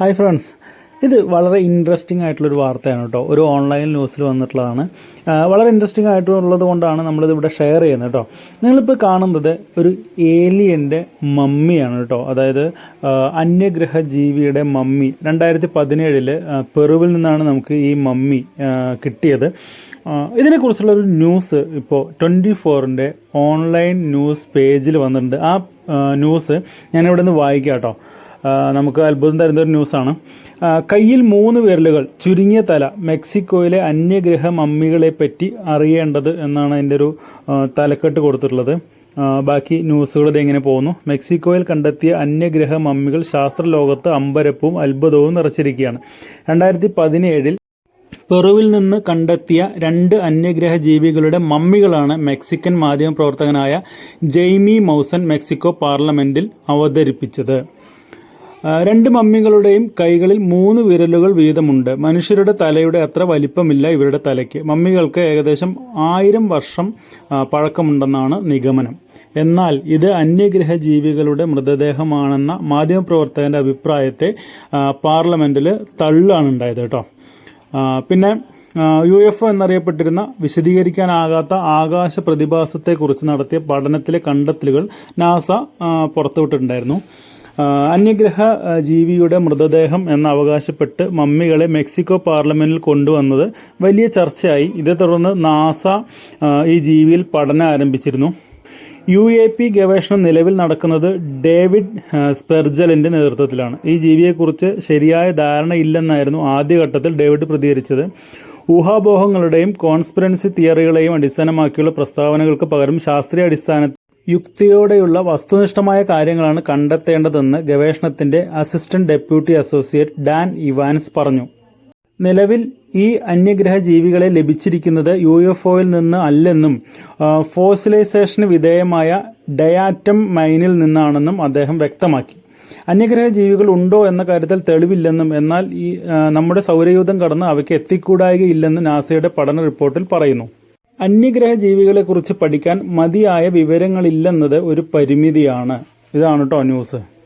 Hi friends. ഇത് വളരെ interesting ആയിട്ടുള്ളൊരു വാർത്തയാണ് കേട്ടോ. ഒരു ഓൺലൈൻ ന്യൂസിൽ വന്നിട്ടുള്ളതാണ്. വളരെ ഇൻട്രസ്റ്റിംഗ് ആയിട്ടുള്ളത് കൊണ്ടാണ് നമ്മളിത് ഇവിടെ ഷെയർ ചെയ്യുന്നത് കേട്ടോ. നിങ്ങളിപ്പോൾ കാണുന്നത് ഒരു ഏലിയന്റെ മമ്മിയാണ് കേട്ടോ. അതായത് അന്യഗ്രഹ ജീവിയുടെ മമ്മി. രണ്ടായിരത്തി പതിനേഴിൽ പെറുവിൽ നിന്നാണ് നമുക്ക് ഈ മമ്മി കിട്ടിയത്. ഇതിനെക്കുറിച്ചുള്ള ഒരു ന്യൂസ് ഇപ്പോൾ ട്വന്റി ഫോറിന്റെ ഓൺലൈൻ ന്യൂസ് പേജിൽ വന്നിട്ടുണ്ട്. ആ ന്യൂസ് ഞാനിവിടെ നിന്ന് വായിക്കാം കേട്ടോ. നമുക്ക് അത്ഭുതം തരുന്ന ഒരു ന്യൂസാണ്. കയ്യിൽ മൂന്ന് വിരലുകൾ ചുരുങ്ങിയ തല മെക്സിക്കോയിലെ അന്യഗ്രഹ മമ്മികളെ പറ്റി അറിയേണ്ടത് എന്നാണ് അതിന്റെ ഒരു തലക്കെട്ട് കൊടുത്തിട്ടുള്ളത്. ബാക്കി ന്യൂസുകൾ ഇതെങ്ങനെ പോകുന്നു? മെക്സിക്കോയിൽ കണ്ടെത്തിയ അന്യഗ്രഹ മമ്മികൾ ശാസ്ത്രലോകത്ത് അമ്പരപ്പും അത്ഭുതവും നിറച്ചിരിക്കുകയാണ്. രണ്ടായിരത്തി പതിനേഴിൽ പെറുവിൽ നിന്ന് കണ്ടെത്തിയ രണ്ട് അന്യഗ്രഹ ജീവികളുടെ മമ്മികളാണ് മെക്സിക്കൻ മാധ്യമപ്രവർത്തകനായ ജെയ്മി മൗസൻ മെക്സിക്കോ പാർലമെന്റിൽ അവതരിപ്പിച്ചത്. രണ്ട് മമ്മികളുടെയും കൈകളിൽ മൂന്ന് വിരലുകൾ വീതമുണ്ട്. മനുഷ്യരുടെ തലയുടെ അത്ര വലിപ്പമില്ല ഇവരുടെ തലയ്ക്ക്. മമ്മികൾക്ക് ഏകദേശം ആയിരം വർഷം പഴക്കമുണ്ടെന്നാണ് നിഗമനം. എന്നാൽ ഇത് അന്യഗ്രഹ ജീവികളുടെ മൃതദേഹമാണെന്ന മാധ്യമപ്രവർത്തകന്റെ അഭിപ്രായത്തെ പാർലമെന്റിൽ തള്ളാണ് ഉണ്ടായത് കേട്ടോ. പിന്നെ യു എഫ് ഒ എന്നറിയപ്പെട്ടിരുന്ന വിശദീകരിക്കാനാകാത്ത ആകാശ പ്രതിഭാസത്തെക്കുറിച്ച് നടത്തിയ പഠനത്തിലെ കണ്ടെത്തലുകൾ നാസ പുറത്തുവിട്ടിട്ടുണ്ടായിരുന്നു. അന്യഗ്രഹ ജീവിയുടെ മൃതദേഹം എന്ന് അവകാശപ്പെട്ട് മമ്മികളെ മെക്സിക്കോ പാർലമെന്റിൽ കൊണ്ടുവന്നത് വലിയ ചർച്ചയായി. ഇതേ തുടർന്ന് നാസ ഈ ജീവിയിൽ പഠനം ആരംഭിച്ചിരുന്നു. യു എ പി ഗവേഷണം നിലവിൽ നടക്കുന്നത് ഡേവിഡ് സ്പെർജലിന്റെ നേതൃത്വത്തിലാണ്. ഈ ജീവിയെക്കുറിച്ച് ശരിയായ ധാരണ ധാരണയില്ലെന്നായിരുന്നു ആദ്യഘട്ടത്തിൽ ഡേവിഡ് പ്രതികരിച്ചത്. ഊഹാപോഹങ്ങളുടെയും കോൺസ്പിറൻസി തിയറികളെയും അടിസ്ഥാനമാക്കിയുള്ള പ്രസ്താവനകൾക്ക് പകരം ശാസ്ത്രീയ അടിസ്ഥാന യുക്തിയോടെയുള്ള വസ്തുനിഷ്ഠമായ കാര്യങ്ങളാണ് കണ്ടെത്തേണ്ടതെന്ന് ഗവേഷണത്തിന്റെ assistant deputy associate Dan Evans പറഞ്ഞു. നിലവിൽ ഈ അന്യഗ്രഹ ജീവികളെ ലഭിച്ചിരിക്കുന്നത് യു എഫ് ഒയിൽ നിന്ന് അല്ലെന്നും ഫോസിലൈസേഷന് വിധേയമായ ഡയാറ്റം മൈനിൽ നിന്നാണെന്നും അദ്ദേഹം വ്യക്തമാക്കി. അന്യഗ്രഹ ജീവികൾ ഉണ്ടോ എന്ന കാര്യത്തിൽ തെളിവില്ലെന്നും എന്നാൽ ഈ നമ്മുടെ സൗരയൂഥം കടന്ന് അവയ്ക്ക് എത്തിക്കൂടായികയില്ലെന്ന് നാസയുടെ പഠന റിപ്പോർട്ടിൽ പറയുന്നു. അന്യഗ്രഹ ജീവികളെക്കുറിച്ച് പഠിക്കാൻ മതിയായ വിവരങ്ങളില്ലെന്നത് ഒരു പരിമിതിയാണ്. ഇതാണ് കേട്ടോ ന്യൂസ്.